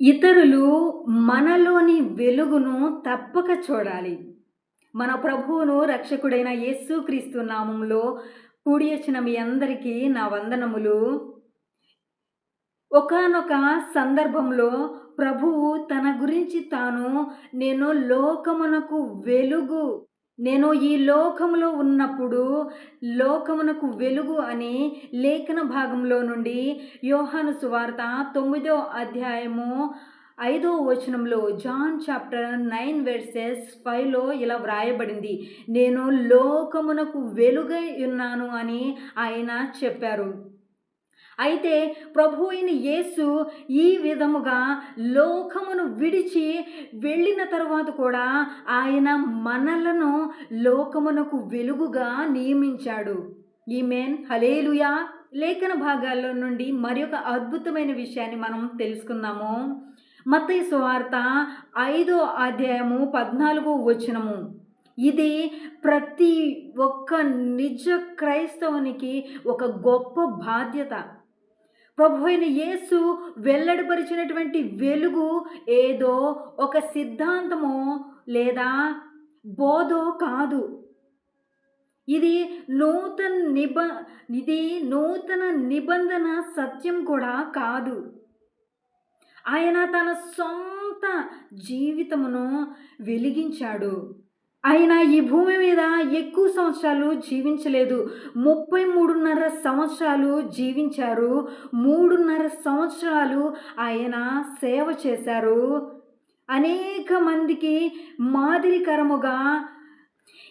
ఇతరులు మనలోని వెలుగును తప్పక చూడాలి. మన ప్రభువును రక్షకుడైన యేసుక్రీస్తు నామంలో కూడి వచ్చిన మీ అందరికీ నా వందనములు. ఒకానొక సందర్భంలో ప్రభువు తన గురించి తాను నేను లోకమునకు వెలుగు నేను ఈ లోకములో ఉన్నప్పుడు లోకమునకు వెలుగు అని లేఖన భాగంలో నుండి యోహాను సువార్త తొమ్మిదో అధ్యాయము ఐదో వచనంలో జాన్ చాప్టర్ నైన్ వెర్సెస్ ఫైవ్లో ఇలా వ్రాయబడింది. నేను లోకమునకు వెలుగై ఉన్నాను అని ఆయన చెప్పారు. అయితే ప్రభు అయిన యేసు ఈ విధముగా లోకమును విడిచి వెళ్ళిన తరువాత కూడా ఆయన మనలను లోకమునకు వెలుగుగా నియమించాడు. ఈ మేన్ హలేలుయా లేఖన భాగాల్లో నుండి మరి ఒక అద్భుతమైన విషయాన్ని మనం తెలుసుకుందాము. మత్తయి సువార్త ఐదో అధ్యాయము పద్నాలుగో వచనము. ఇది ప్రతి ఒక్క నిజ క్రైస్తవునికి ఒక గొప్ప బాధ్యత. ప్రభు అయిన యేసు వెల్లడిపరిచినటువంటి వెలుగు ఏదో ఒక సిద్ధాంతమో లేదా బోధో కాదు. ఇది నూతన నిబ ఇది నూతన నిబంధన సత్యం కూడా కాదు. ఆయన తన సొంత జీవితమును వెలిగించాడు. ఆయన ఈ భూమి మీద ఎక్కువ సంవత్సరాలు జీవించలేదు. ముప్పై మూడున్నర సంవత్సరాలు జీవించారు. మూడున్నర సంవత్సరాలు ఆయన సేవ చేశారు. అనేక మందికి మాదిరికరముగా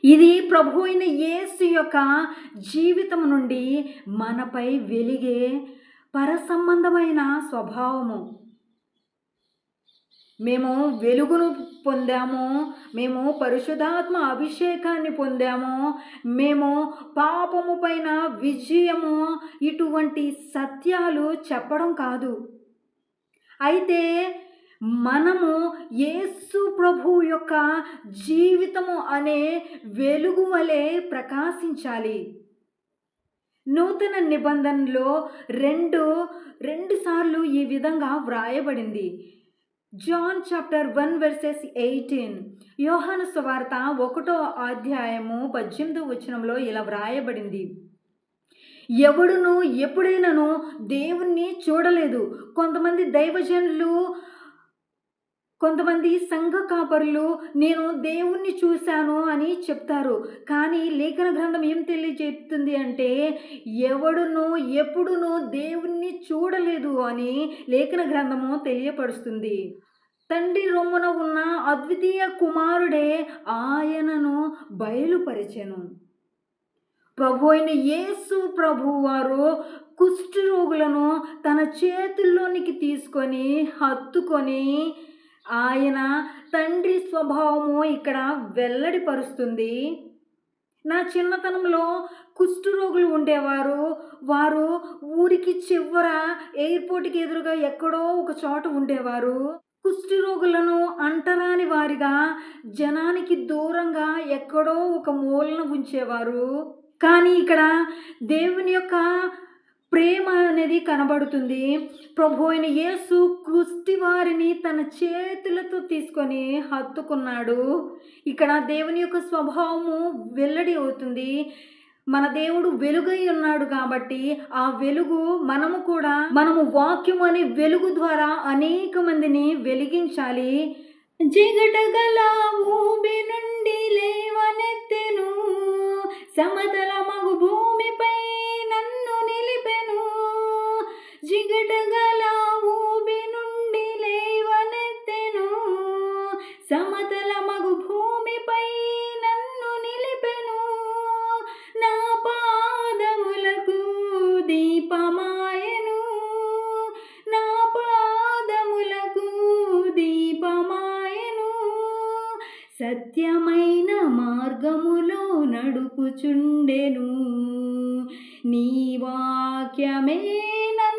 ఇది ప్రభు అయిన యేసు యొక్క జీవితం నుండి మనపై వెలిగే పరసంబంధమైన స్వభావము. మేము వెలుగును పొందాము మేము పరిశుధాత్మ అభిషేకాన్ని పొందాము మేము పాపము పైన విజయము ఇటువంటి సత్యాలు చెప్పడం కాదు. అయితే మనము యేసు ప్రభు యొక్క జీవితము అనే వెలుగు వలె ప్రకాశించాలి. నూతన నిబంధనలో రెండు రెండు సార్లు ఈ విధంగా వ్రాయబడింది. John chapter one verses eighteen. Yohanu స్వార్త ఒకటో అధ్యాయము పద్దెనిమిదో వచనంలో ఇలా వ్రాయబడింది. ఎవడును ఎప్పుడైనాను దేవుణ్ణి చూడలేదు. కొంతమంది దైవజనులు కొంతమంది సంఘ కాపరులు నేను దేవుణ్ణి చూశాను అని చెప్తారు. కానీ లేఖన గ్రంథం ఏం తెలియజేస్తుంది అంటే ఎవడును ఎప్పుడునో దేవుణ్ణి చూడలేదు అని లేఖన గ్రంథము తెలియపరుస్తుంది. తండ్రి రొమ్మున ఉన్న అద్వితీయ కుమారుడే ఆయనను బయలుపరిచెను. ప్రభు అయిన యేసు ప్రభు వారు కుష్ఠరోగులను తన చేతుల్లోనికి తీసుకొని హత్తుకొని ఆయన తండ్రి స్వభావము ఇక్కడ వెల్లడిపరుస్తుంది. నా చిన్నతనంలో కుష్ఠరోగులు ఉండేవారు. వారు ఊరికి చివర ఎయిర్పోర్ట్కి ఎదురుగా ఎక్కడో ఒక చోట ఉండేవారు. కుష్ఠరోగులను అంటరాని వారిగా జనానికి దూరంగా ఎక్కడో ఒక మూలన ఉంచేవారు. కానీ ఇక్కడ దేవుని యొక్క ప్రేమ అనేది కనబడుతుంది. ప్రభు అయిన యేసు కుష్టి వారిని తన చేతులతో తీసుకొని హత్తుకున్నాడు. ఇక్కడ దేవుని యొక్క స్వభావము వెల్లడి అవుతుంది. మన దేవుడు వెలుగై ఉన్నాడు కాబట్టి ఆ వెలుగు మనము కూడా మనము వాక్యం అనే వెలుగు ద్వారా అనేక మందిని వెలిగించాలి. జిగటగల భూమి నుండి లేవనెత్తెను. సమతల మగు భూమిపై జిగటగల భూమి నుండి లేవనెత్తెను. సమతల మగు భూమిపై నన్ను నిలిపెను. నా పాదములకు దీపమాయను. నా పాదములకు దీపమాయను. సత్యమైన మార్గములో నడుపుచుండెను. నీ వాక్యమే నన్ను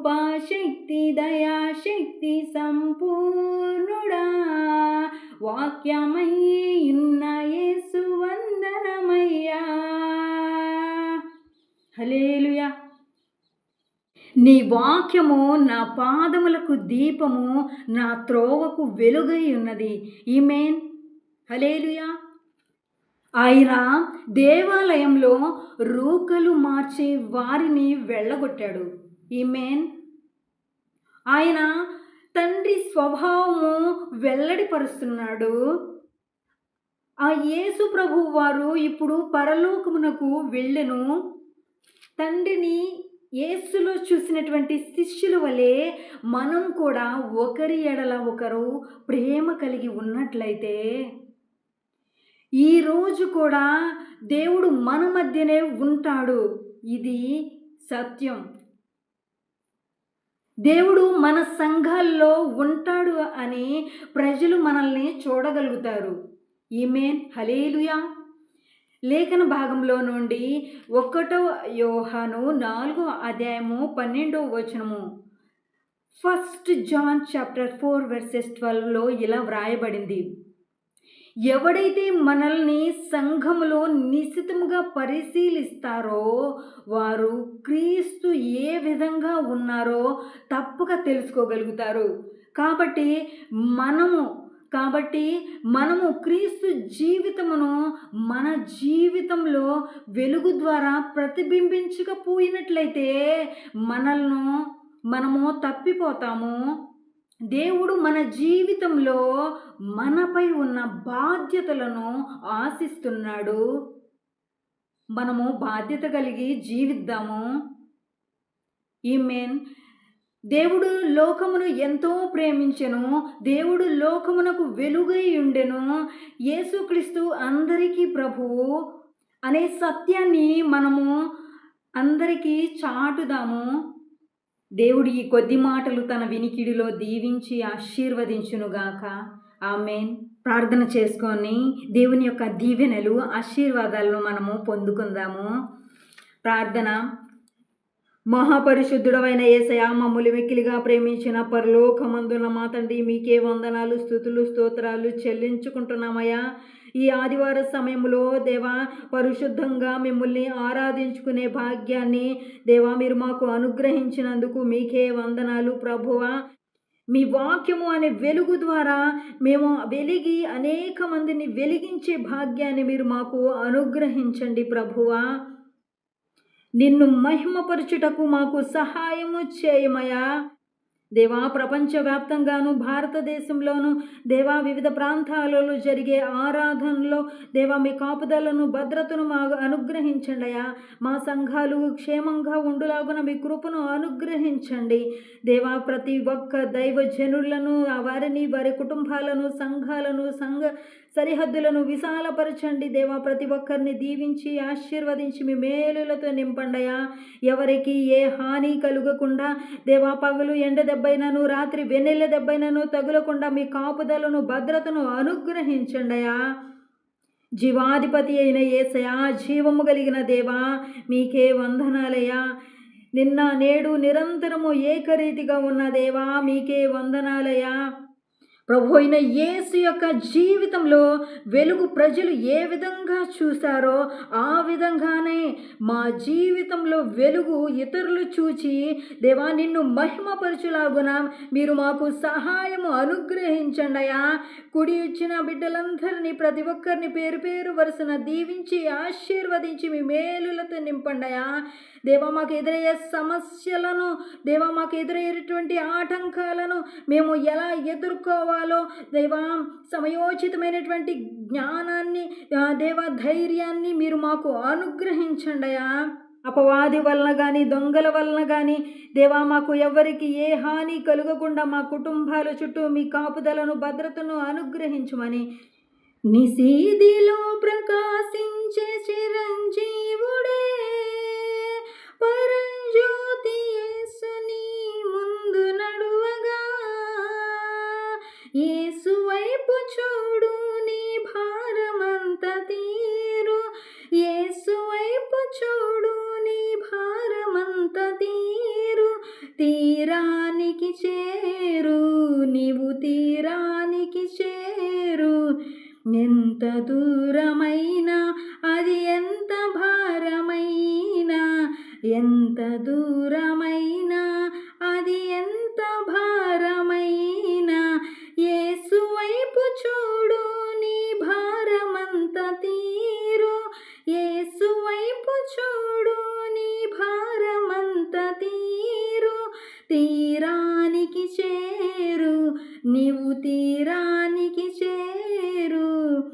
కృపాశక్తి దయాశక్తి సంపూర్ణుడా. వాక్యమయ్యున్న యేసు వందనమయ్యా. హలేలుయా నీ వాక్యము నా పాదములకు దీపము నా త్రోవకు వెలుగై ఉన్నది. ఈమెన్ హలేలుయా ఆయన దేవాలయంలో రూకలు మార్చే వారిని వెళ్ళగొట్టాడు. ఈమెన్ ఆయన తండ్రి స్వభావము వెల్లడిపరుస్తున్నాడు. ఆ యేసు ప్రభు వారు ఇప్పుడు పరలోకమునకు వెళ్ళెను. తండ్రిని యేసులో చూసినటువంటి శిష్యుల వలె మనం కూడా ఒకరి ఎడల ఒకరు ప్రేమ కలిగి ఉన్నట్లయితే ఈరోజు కూడా దేవుడు మన మధ్యనే ఉంటాడు. ఇది సత్యం. దేవుడు మన సంఘాల్లో ఉంటాడు అని ప్రజలు మనల్ని చూడగలుగుతారు. ఈమెన్ హలేలుయా లేఖన భాగంలో నుండి ఒకటో యోహాను నాలుగో అధ్యాయము పన్నెండో వచనము. First John chapter four verses ట్వెల్వ్లో ఇలా వ్రాయబడింది. ఎవడైతే మనల్ని సంఘములో నిశ్చితముగా పరిశీలిస్తారో వారు క్రీస్తు ఏ విధంగా ఉన్నారో తప్పక తెలుసుకోగలుగుతారు. కాబట్టి మనము కాబట్టి మనము క్రీస్తు జీవితమును మన జీవితంలో వెలుగు ద్వారా ప్రతిబింబించకపోయినట్లయితే మనల్ని మనము తప్పిపోతాము. దేవుడు మన జీవితంలో మనపై ఉన్న బాధ్యతలను ఆశిస్తున్నాడు. మనము బాధ్యత కలిగి జీవిద్దాము. ఈ మెయిన్ దేవుడు లోకమును ఎంతో ప్రేమించెను. దేవుడు లోకమునకు వెలుగై ఉండెను. యేసుక్రీస్తు అందరికీ ప్రభువు అనే సత్యాన్ని మనము అందరికీ చాటుదాము. దేవుడు ఈ కొద్ది మాటలు తన వినికిడిలో దీవించి ఆశీర్వదించునుగాక. ఆమెన్. ప్రార్థన చేసుకొని దేవుని యొక్క దీవెనలు ఆశీర్వాదాలను మనము పొందుకుందాము. ప్రార్థన. మహాపరిశుద్ధుడమైన ఏసయ మమ్ములు మిక్కిలిగా ప్రేమించిన పరలోకమందున మా తండ్రి మీకే వందనాలు స్థుతులు స్తోత్రాలు చెల్లించుకుంటున్నామయ్యా. ఈ ఆదివార సమయంలో దేవా పరిశుద్ధంగా మిమ్మల్ని ఆరాధించుకునే భాగ్యాన్ని దేవా మీరు మాకు అనుగ్రహించినందుకు మీకే వందనాలు ప్రభువా. మీ వాక్యము అనే వెలుగు ద్వారా మేము వెలిగి అనేక మందిని వెలిగించే భాగ్యాన్ని మీరు మాకు అనుగ్రహించండి ప్రభువా. నిన్ను మహిమపరచుటకు మాకు సహాయము చేయమయా? దేవా ప్రపంచవ్యాప్తంగాను భారతదేశంలోను దేవా వివిధ ప్రాంతాలలో జరిగే ఆరాధనలో దేవా మీ కాపుదలను భద్రతను మా అనుగ్రహించండి అయ్యా మా సంఘాలు క్షేమంగా ఉండులాగున మీ కృపను అనుగ్రహించండి. దేవా ప్రతి ఒక్క దైవజనులను వారిని వారి కుటుంబాలను సంఘాలను సంఘ సరిహద్దులను విశాలపరచండి దేవా ప్రతి ఒక్కరిని దీవించి ఆశీర్వదించి మీ మేలులతో నింపండయా. ఎవరికి ఏ హాని కలుగకుండా దేవా పగలు ఎండ దెబ్బైనను రాత్రి వెన్నెల దెబ్బైనను తగులకుండా మీ కాపుదలను భద్రతను అనుగ్రహించండయా. జీవాధిపతి అయిన ఏసయా జీవము కలిగిన దేవా మీకే వందనాలయ్యా నిన్న నేడు నిరంతరము ఏకరీతిగా ఉన్న దేవా మీకే వందనాలయ్యా ప్రభు అయిన యేసు యొక్క జీవితంలో వెలుగు ప్రజలు ఏ విధంగా చూశారో ఆ విధంగానే మా జీవితంలో వెలుగు ఇతరులు చూచి దేవా నిన్ను మహిమపరచులాగున మీరు మాకు సహాయము అనుగ్రహించండి అయా కుడి ఇచ్చిన బిడ్డలందరినీ ప్రతి ఒక్కరిని పేరు పేరు వరుసన దీవించి ఆశీర్వదించి మీ మేలులతో నింపండయా దేవా మాకు ఎదురయ్యే సమస్యలను దేవా మాకు ఎదురయ్యేటువంటి ఆటంకాలను మేము ఎలా ఎదుర్కోవాలి దేవా సమయోచితమైనటువంటి జ్ఞానాన్ని దేవా ధైర్యాన్ని మీరు మాకు అనుగ్రహించండియా. అపవాది వలన కానీ దొంగల వలన కానీ దేవా మాకు ఎవరికి ఏ హాని కలుగకుండా మా కుటుంబాల చుట్టూ మీ కాపుదలను భద్రతను అనుగ్రహించమని నిసీదిలో ప్రకాశించే చిరంజీవుడే. పరంజ్యోతి ముందు నడువగా ఏసువైపు చూడు నీ భారమంత తీరు. ఏసువైపు చూడు నీ భారమంత తీరు. తీరానికి చేరు నీవు తీరానికి చేరు. ఎంత దూరమైనా అది ఎంత భారమైనా ఎంత దూరమైనా తీరానికి చేరు.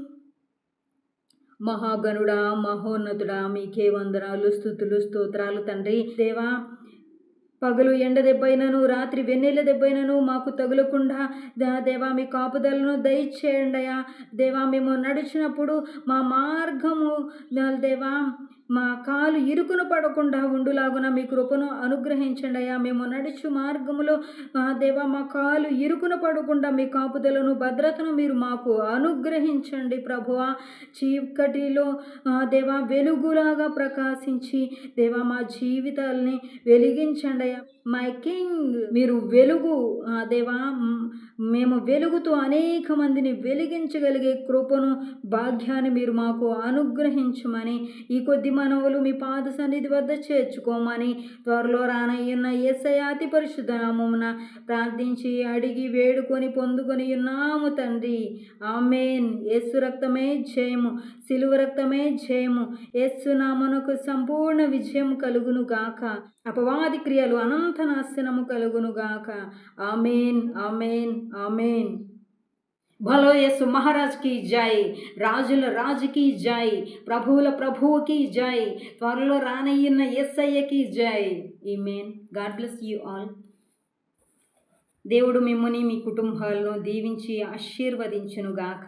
మహాగణుడా మహోన్నతుడా మీకే వందనాలు స్థుతులు స్తోత్రాలు తండ్రి. దేవా పగలు ఎండ దెబ్బైనను రాత్రి వెన్నెల దెబ్బైనను మాకు తగులకుండా దేవా మీ కాపుదలను దయచేయండియా. దేవా మేము నడిచినప్పుడు మా మార్గము దా- దేవా మా కాలు ఇరుకున పడకుండా ఉండులాగున మీ కృపను అనుగ్రహించండి అయ్యా. మేము నడుచు మార్గములో దేవా మా కాలు ఇరుకున పడకుండా మీ కాపుదలను భద్రతను మీరు మాకు అనుగ్రహించండి ప్రభువా. చీకటిలో దేవా వెలుగులాగా ప్రకాశించి దేవా మా జీవితాల్ని వెలిగించండి అయ్యా. మై కింగ్ మీరు వెలుగు దేవా మేము వెలుగుతూ అనేక మందిని వెలిగించగలిగే కృపను భాగ్యాన్ని మీరు మాకు అనుగ్రహించమని ఈ కొద్ది మనవులు మీ పాద సన్నిధి వద్ద చేర్చుకోమని త్వరలో రానయ్యున్న ఏసయాతి పరిశుద్ధ నామమున ప్రార్థించి అడిగి వేడుకొని పొందుకొని ఉన్నాము తండ్రి. ఆమెన్. యేసు రక్తమే జయము. సిలువ రక్తమే జయము. యేసు నామనకు సంపూర్ణ విజయం కలుగును గాక. అపవాది క్రియలు అనంత నాశనము కలుగును గాక. ఆమెన్. ఆమెన్. ఆమెన్. భలో యేసు మహారాజ్కి జై రాజుల రాజుకి జై ప్రభువుల ప్రభువుకి జై త్వరలో రానయ్యున్న ఎస్ఐకి జై. ఈ may God bless you all దేవుడు మిమ్మల్ని మీ కుటుంబాలను దీవించి ఆశీర్వదించును గాక